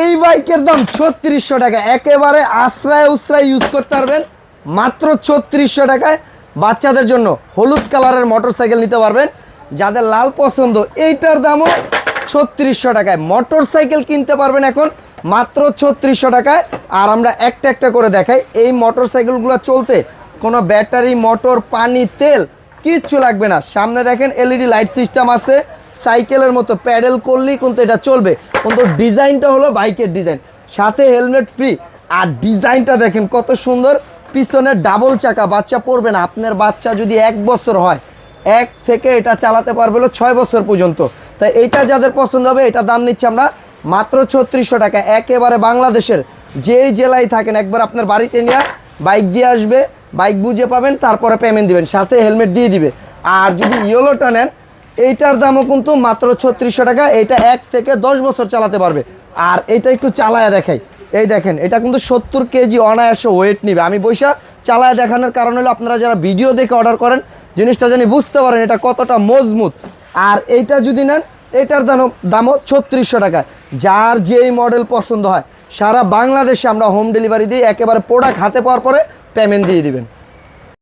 এই বাইকের দাম ছত্রিশশো টাকা। একেবারে আশ্রয় উশ্রায় ইউজ করতে পারবেন। মাত্র ছত্রিশশো টাকায় বাচ্চাদের জন্য হলুদ কালারের মোটর সাইকেল নিতে পারবেন। যাদের লাল পছন্দ, এইটার দামও ছত্রিশশো টাকায়। মোটর সাইকেল কিনতে পারবেন এখন মাত্র ছত্রিশশো টাকায়। আর আমরা একটা একটা করে দেখাই। এই মোটর সাইকেলগুলো চলতে কোনো ব্যাটারি মোটর পানি, তেল কিচ্ছু লাগবে না। সামনে দেখেন এলইডি লাইট সিস্টেম আছে। সাইকেলের মতো প্যাডেল করলেই কিন্তু এটা চলবে। কিন্তু ডিজাইনটা হলো বাইকের ডিজাইন। সাথে হেলমেট ফ্রি আর ডিজাইনটা দেখেন কত সুন্দর। পিছনে ডাবল চাকা, বাচ্চা পড়বে না। আপনার বাচ্চা যদি এক বছর হয়, এক থেকে এটা চালাতে পারবে হলো ছয় বছর পর্যন্ত। তাই এটা যাদের পছন্দ হবে, এটা দাম নিচ্ছি আমরা মাত্র ছত্রিশশো টাকা। একেবারে বাংলাদেশের যেই জেলায় থাকেন, একবার আপনার বাড়িতে নিয়ে বাইক দিয়ে আসবে, বাইক বুঝে পাবেন, তারপরে পেমেন্ট দিবেন। সাথে হেলমেট দিয়ে দিবে। আর যদি ইয়েলোটা নেন এইটার দামও কিন্তু মাত্র ছত্রিশশো টাকা এটা এক থেকে দশ বছর চালাতে পারবে। আর এটা একটু চালায়া দেখাই। এই দেখেন, এটা কিন্তু সত্তর কেজি অনায়াসে ওয়েট নিবে। আমি বৈশা চালায় দেখানোর কারণ হলো আপনারা যারা ভিডিও দেখে অর্ডার করেন, জিনিসটা জানি বুঝতে পারেন এটা কতটা মজবুত। আর এইটা যদি নেন এটার দাম দামও ছত্রিশশো টাকা। যার যেই মডেল পছন্দ হয়, সারা বাংলাদেশে আমরা হোম ডেলিভারি দিই একেবারে প্রোডাক্ট হাতে পাওয়ার পরে পেমেন্ট দিয়ে দিবেন।